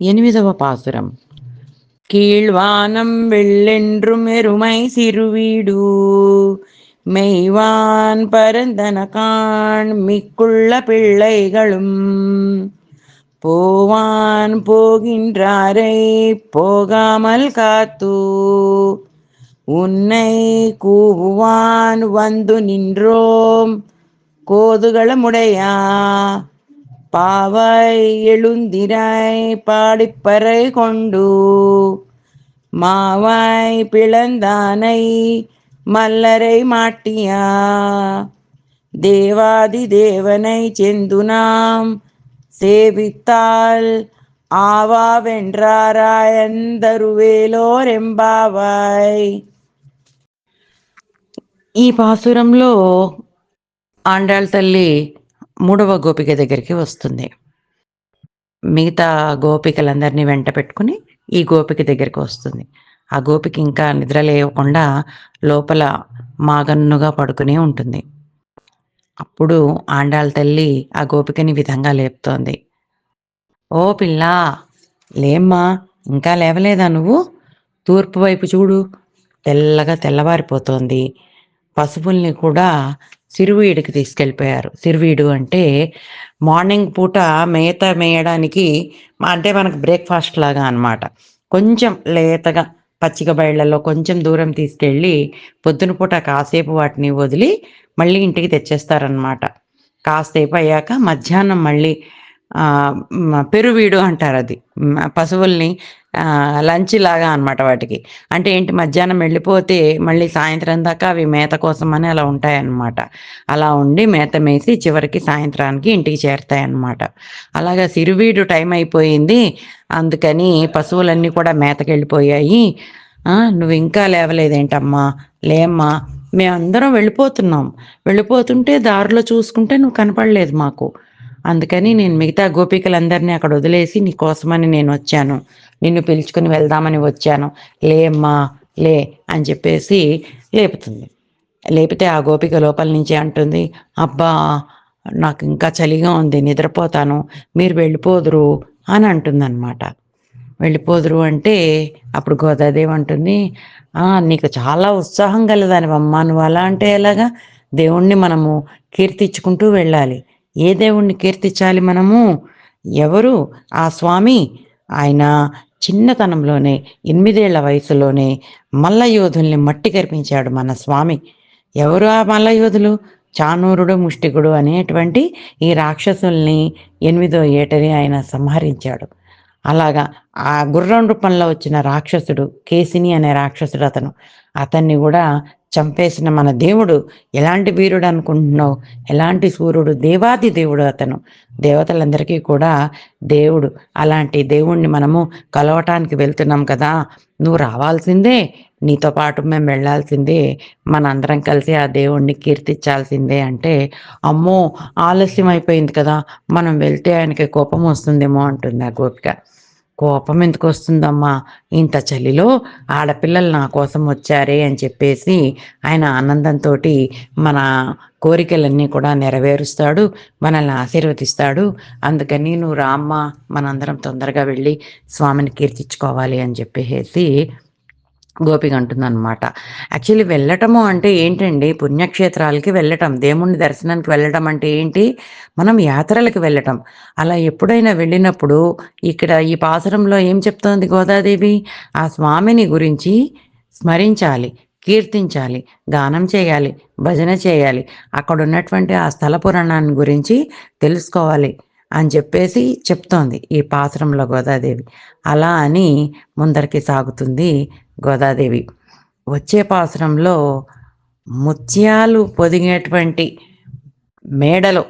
ఎనిమిదవ పాసురం கீழ்வானம் வெள்ளென்றும் எருமை சிறுவீடு மெய்வான் பரந்தன காண் மிக்குள்ள பிள்ளைகளும் போவான் போகின்றாரை போகாமல் காத்து உன்னை கூவுவான் வந்து நின்றோம் கோதுகளமுடையா பாவாய் எழுந்திராய் பாடிப்பறை கொண்டு மாவாய் பிளந்தானை மல்லரை மாட்டியா தேவாதி தேவனை செந்து நாம் சேவித்தால் ఆవావెండ్రారాయందరువేలోరెంబావాయ్ ఈ పాసురంలో ఆండాళ్ళ తల్లి మూడవ గోపిక దగ్గరికి వస్తుంది. మిగతా గోపికలందరినీ వెంట పెట్టుకుని ఈ గోపిక దగ్గరికి వస్తుంది. ఆ గోపిక ఇంకా నిద్ర లేవకుండా లోపల మాగన్నుగా పడుకునే ఉంటుంది. అప్పుడు ఆండాళ్ళ తల్లి ఆ గోపికని విధంగా లేపుతోంది. ఓ పిల్ల లేమ్మా ఇంకా లేవలేదా నువ్వు? తూర్పు వైపు చూడు తెల్లగా తెల్లవారిపోతోంది. పశువుల్ని కూడా సిరువీడికి తీసుకెళ్ళిపోయారు. సిరువీడు అంటే మార్నింగ్ పూట మేత మేయడానికి అంటే మనకు బ్రేక్ఫాస్ట్ లాగా అనమాట కొంచెం లేతగా పచ్చిక బయళ్ళలో కొంచెం దూరం తీసుకెళ్ళి పొద్దున పూట కాసేపు వాటిని వదిలి మళ్ళీ ఇంటికి తెచ్చేస్తారనమాట కాసేపు అయ్యాక మధ్యాహ్నం మళ్ళీ పెరువీడు అంటారు అది. పశువుల్ని లంచ్ లాగా అనమాట వాటికి. అంటే ఏంటి మధ్యాహ్నం వెళ్ళిపోతే మళ్ళీ సాయంత్రం దాకా అవి మేత కోసం అని అలా ఉంటాయన్నమాట. అలా ఉండి మేత మేసి చివరికి సాయంత్రానికి ఇంటికి చేరుతాయన్నమాట. అలాగా సిరువీడు టైం అయిపోయింది. అందుకని పశువులన్నీ కూడా మేతకి వెళ్ళిపోయాయి నువ్వు ఇంకా లేవలేదేంటమ్మా? లేమ్మా? మేమందరం వెళ్ళిపోతున్నాం. వెళ్ళిపోతుంటే దారిలో చూసుకుంటే నువ్వు కనపడలేదు మాకు. అందుకని నేను మిగతా గోపికలందరినీ అక్కడ వదిలేసి నీ కోసమని నేను వచ్చాను. నిన్ను పిలుచుకుని వెళ్దామని వచ్చాను. లేమ్మా లే అని చెప్పేసి లేపుతుంది. లేపితే ఆ గోపిక లోపల నుంచి అంటుంది అబ్బా నాకు ఇంకా చలిగా ఉంది నిద్రపోతాను. మీరు వెళ్ళిపోదురు అని అంటుందన్నమాట. వెళ్ళిపోదురు అంటే అప్పుడు గోదాదేవి అంటుంది నీకు చాలా ఉత్సాహం కలదానివమ్మా నువ్వు అలా అంటే ఎలాగా? దేవుణ్ణి మనము కీర్తించుకుంటూ వెళ్ళాలి. ఏ దేవుణ్ణి కీర్తించాలి మనము? ఎవరు? ఆ స్వామి ఆయన చిన్నతనంలోనే ఎనిమిదేళ్ళ వయసులోనే మల్లయోధుల్ని మట్టి కరిపించాడు మన స్వామి. ఎవరు ఆ మల్లయోధులు? చానూరుడు ముష్టికుడు అనేటువంటి ఈ రాక్షసుల్ని ఎనిమిదో ఏటని ఆయన సంహరించాడు. అలాగా ఆ గుర్రం రూపంలో వచ్చిన రాక్షసుడు కేసిని అనే రాక్షసుడు అతను. అతన్ని కూడా చంపేసిన మన దేవుడు ఎలాంటి వీరుడు అనుకుంటున్నావు? ఎలాంటి సూర్యుడు? దేవాది దేవుడు అతను. దేవతలందరికీ కూడా దేవుడు. అలాంటి దేవుణ్ణి మనము కలవటానికి వెళ్తున్నాం కదా. నువ్వు రావాల్సిందే. నీతో పాటు మేము వెళ్ళాల్సిందే. మనందరం కలిసి ఆ దేవుణ్ణి కీర్తించాల్సిందే అంటే అమ్మో ఆలస్యం అయిపోయింది కదా. మనం వెళ్తే ఆయనకి కోపం వస్తుందేమో అంటుంది ఆ గోపిక. కోపం ఎందుకు వస్తుందమ్మా? ఇంత చలిలో ఆడపిల్లలు నా కోసం వచ్చారే అని చెప్పేసి ఆయన ఆనందంతో మన కోరికలన్నీ కూడా నెరవేరుస్తాడు మనల్ని ఆశీర్వదిస్తాడు. అందుకని నువ్వు రామ్మ మనందరం తొందరగా వెళ్ళి స్వామిని కీర్తించుకోవాలి అని చెప్పేసి గోపిక అంటుందన్నమాట. యాక్చువల్లీ వెళ్ళటము అంటే ఏంటండి పుణ్యక్షేత్రాలకి వెళ్ళటం దేవుణ్ణి దర్శనానికి వెళ్ళటం అంటే ఏంటి? మనం యాత్రలకు వెళ్ళటం. అలా ఎప్పుడైనా వెళ్ళినప్పుడు ఇక్కడ ఈ పాసరంలో ఏం చెప్తోంది గోదాదేవి? ఆ స్వామిని గురించి స్మరించాలి కీర్తించాలి గానం చేయాలి భజన చేయాలి. అక్కడ ఉన్నటువంటి ఆ స్థల పురాణాన్ని గురించి తెలుసుకోవాలి. అని చెప్పేసి చెప్తోంది ఈ పాసరంలో గోదాదేవి. అలా అని ముందరికి సాగుతుంది గోదాదేవి. వచ్చే పాసరంలో ముత్యాలు పొదిగేటువంటి మేడలో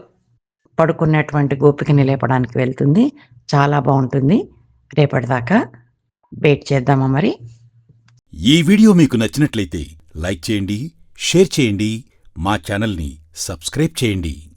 పడుకున్నటువంటి గోపికని లేపడానికి వెళ్తుంది. చాలా బాగుంటుంది. రేపటిదాకా వెయిట్ చేద్దామా మరి? ఈ వీడియో మీకు నచ్చినట్లయితే లైక్ చేయండి షేర్ చేయండి మా ఛానల్ని సబ్స్క్రైబ్ చేయండి.